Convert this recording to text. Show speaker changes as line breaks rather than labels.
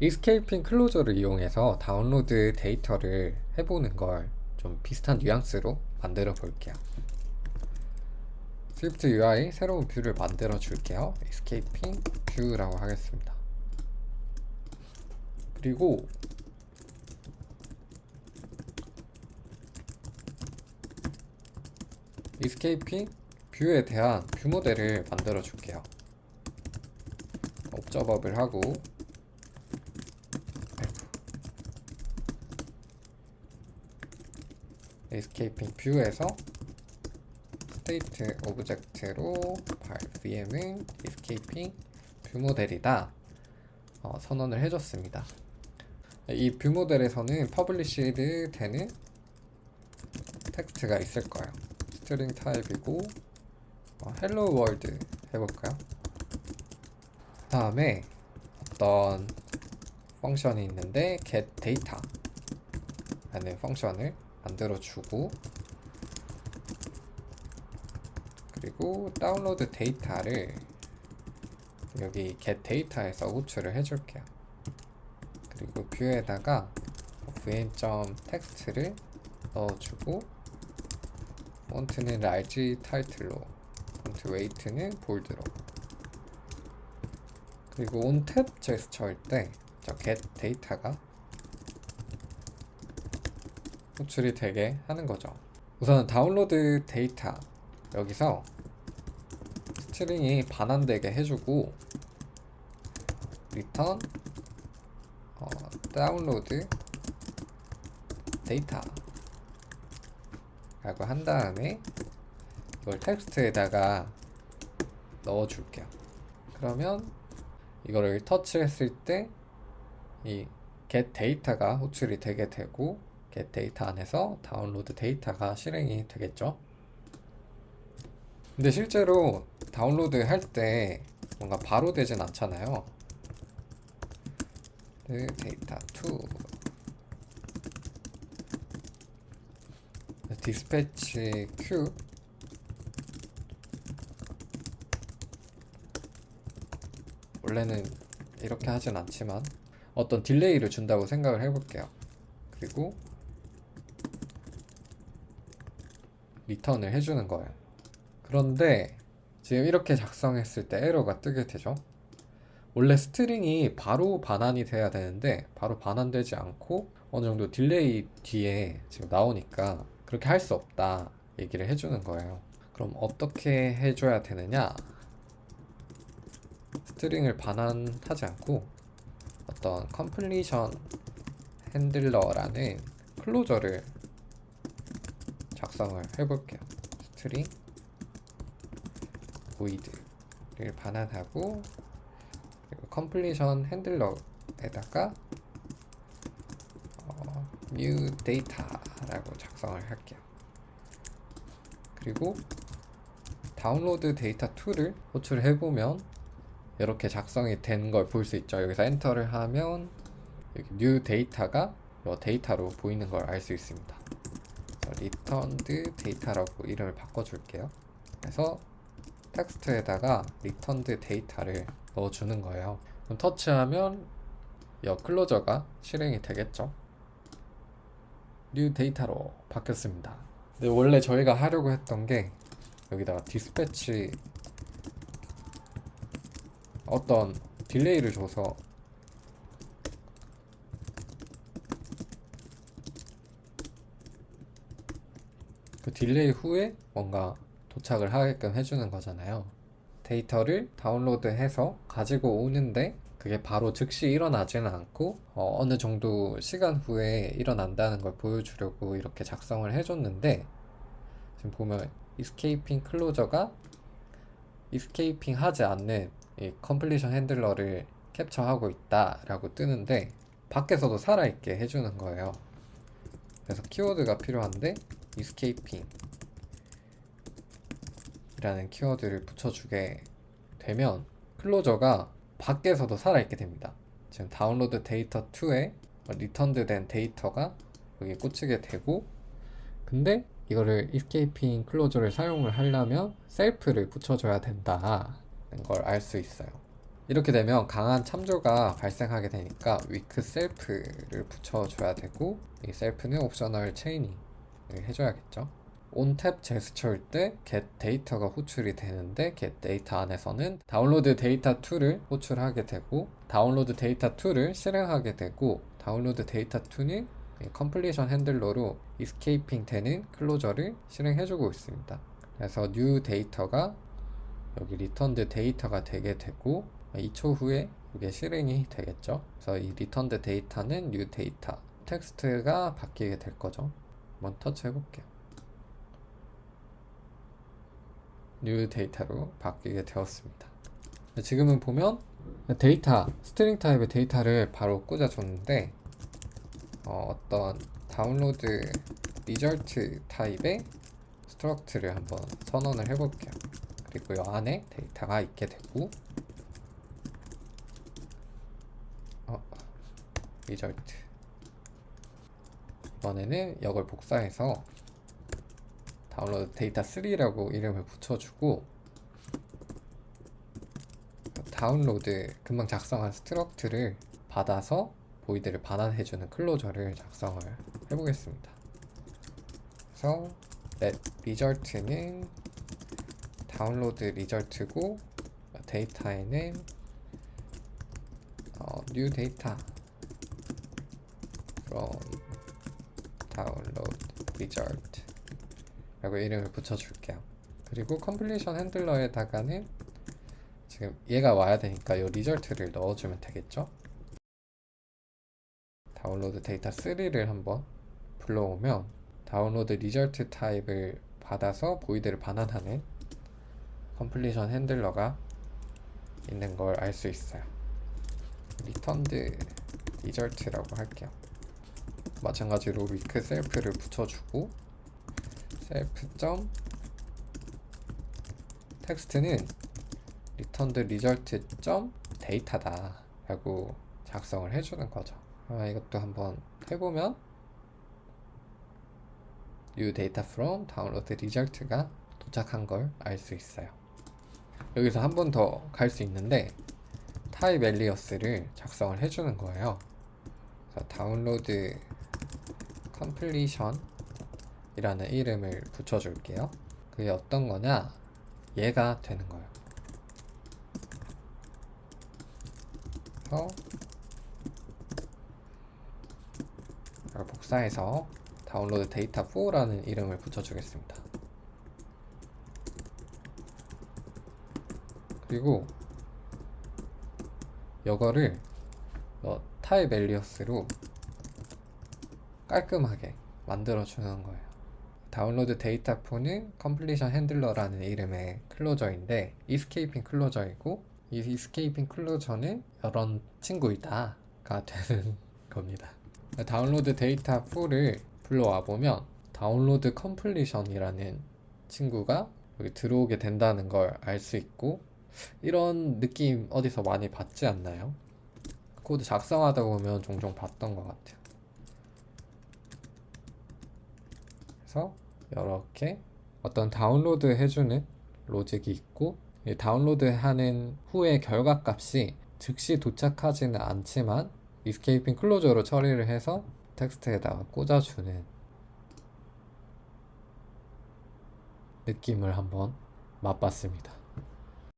이스케이핑 클로저를 이용해서 다운로드 데이터를 해보는 걸 좀 비슷한 뉘앙스로 만들어 볼게요. 스위프트 UI 새로운 뷰를 만들어 줄게요. 이스케이핑 뷰라고 하겠습니다. 그리고 이스케이핑 뷰에 대한 뷰 모델을 만들어 줄게요. 옵저버블 하고 에스케이핑 뷰에서 스테이트 오브젝트로 vm은 에스케이핑 뷰 모델이다 어, 선언을 해줬습니다. 이 뷰 모델에서는 퍼블리시드 되는 텍스트가 있을 거예요. 스트링 타입이고 어, 헬로 월드 해볼까요? 다음에 어떤 펑션이 있는데 get data 라는 펑션을 만들어 주고 그리고 다운로드 데이터를 여기 get data에서 호출을 해줄게요. 그리고 뷰에다가 vn.text를 넣어주고 폰트는 large 타이틀로 폰트 웨이트는 볼드로 그리고 온탭 제스처일 때 저 get 데이터가 호출이 되게 하는 거죠. 우선 다운로드 데이터 여기서 스트링이 반환되게 해주고 리턴 어, 다운로드 데이터 라고 한 다음에 이걸 텍스트에다가 넣어줄게요. 그러면 이거를 터치했을 때 이 get 데이터가 호출이 되게 되고 get 데이터 안에서 다운로드 데이터가 실행이 되겠죠. 근데 실제로 다운로드 할 때 뭔가 바로 되진 않잖아요. 네, 데이터 2 디스패치 q 원래는 이렇게 하진 않지만 어떤 딜레이를 준다고 생각을 해볼게요. 그리고 리턴을 해주는 거예요. 그런데 지금 이렇게 작성했을 때 에러가 뜨게 되죠. 원래 스트링이 바로 반환이 돼야 되는데 바로 반환되지 않고 어느 정도 딜레이 뒤에 지금 나오니까 그렇게 할 수 없다 얘기를 해주는 거예요. 그럼 어떻게 해줘야 되느냐? 스트링을 반환하지 않고 어떤 컴플리션 핸들러라는 클로저를 작성을 해볼게요. 스트링 void를 반환하고 그리고 컴플리션 핸들러에다가 어, new data라고 작성을 할게요. 그리고 다운로드 데이터 2를 호출해 보면 이렇게 작성이 된 걸 볼 수 있죠. 여기서 엔터를 하면 여기 new 데이터가 이 데이터로 보이는 걸 알 수 있습니다. Returned 데이터라고 이름을 바꿔줄게요. 그래서 텍스트에다가 returned 데이터를 넣어주는 거예요. 그럼 터치하면 이 클로저가 실행이 되겠죠. new 데이터로 바뀌었습니다. 근데 원래 저희가 하려고 했던 게 여기다가 디스패치 어떤 딜레이를 줘서 그 딜레이 후에 뭔가 도착을 하게끔 해주는 거잖아요. 데이터를 다운로드해서 가지고 오는데 그게 바로 즉시 일어나지는 않고 어, 느 정도 시간 후에 일어난다는 걸 보여주려고 이렇게 작성을 해줬는데 지금 보면 이스케이핑 클로저가 이스케이핑 하지 않는 이 컴플리션 핸들러를 캡처하고 있다라고 뜨는데 밖에서도 살아있게 해주는 거예요. 그래서 키워드가 필요한데 escaping 이라는 키워드를 붙여주게 되면 클로저가 밖에서도 살아있게 됩니다. 지금 다운로드 데이터 2에 리턴드 된 데이터가 여기 꽂히게 되고 근데 이거를 escaping 클로저를 사용을 하려면 셀프를 붙여줘야 된다는 걸 알 수 있어요. 이렇게 되면 강한 참조가 발생하게 되니까 weak self를 붙여줘야 되고 이 self는 옵셔널 체이닝을 해줘야겠죠. 온탭 제스처일 때 get 데이터가 호출이 되는데 get 데이터 안에서는 다운로드 데이터 2를 호출하게 되고 다운로드 데이터 2를 실행하게 되고 다운로드 데이터 2는 컴플리션 핸들러로 escaping 되는 클로저를 실행해주고 있습니다. 그래서 new 데이터가 여기 returned 데이터가 되게 되고 2초 후에 이게 실행이 되겠죠. 그래서 이 returned 데이터는 new 데이터 텍스트가 바뀌게 될 거죠. 한번 터치 해볼게요. new 데이터로 바뀌게 되었습니다. 지금은 보면 데이터 스트링 타입의 데이터를 바로 꽂아줬는데 어, 어떤 다운로드 리절트 타입의 스트럭트를 한번 선언을 해볼게요. 그리고 이 안에 데이터가 있게 되고 어, 리절트 이번에는 이걸 복사해서 다운로드 데이터 3라고 이름을 붙여주고 다운로드 금방 작성한 스트럭트를 받아서 보이드를 반환해주는 클로저를 작성을 해보겠습니다. 그래서 let result는 다운로드 리절트고 데이터에는 어, new data from download result 라고 이름을 붙여줄게요. 그리고 컴플리션 핸들러에다가는 지금 얘가 와야 되니까 이 리절트를 넣어주면 되겠죠? 다운로드 데이터 3를 한번 불러오면 다운로드 리절트 타입을 받아서 보이드를 반환하는 컴플리션 핸들러가 있는 걸 알 수 있어요. returned result라고 할게요. 마찬가지로 weak self를 붙여주고 self 점 텍스트는 returned result 점 데이터다 라고 작성을 해주는 거죠. 아, 이것도 한번 해보면 new data from download result가 도착한 걸 알 수 있어요. 여기서 한 번 더 갈 수 있는데 type alias를 작성을 해주는 거예요. 그 래서 download completion 이라는 이름을 붙여줄게요. 그게 어떤 거냐? 얘가 되는 거예요. 그래서 이걸 복사해서 다운로드 데이터 4라는 이름을 붙여주겠습니다. 그리고 이거를 어, 타입 엘리어스로 깔끔하게 만들어 주는 거예요. 다운로드 데이터 4는 컴플리션 핸들러라는 이름의 클로저인데 이스케이핑 클로저이고 이 이스케이핑 클로저는 이런 친구이다가 되는 겁니다. 다운로드 데이터 4를 불러와 보면 다운로드 컴플리션이라는 친구가 여기 들어오게 된다는 걸 알 수 있고 이런 느낌 어디서 많이 받지 않나요? 코드 작성하다 보면 종종 봤던 것 같아요. 그래서 이렇게 어떤 다운로드 해주는 로직이 있고 이 다운로드 하는 후의 결과 값이 즉시 도착하지는 않지만 이스케이핑 클로저로 처리를 해서 텍스트에다가 꽂아주는 느낌을 한번 맛봤습니다.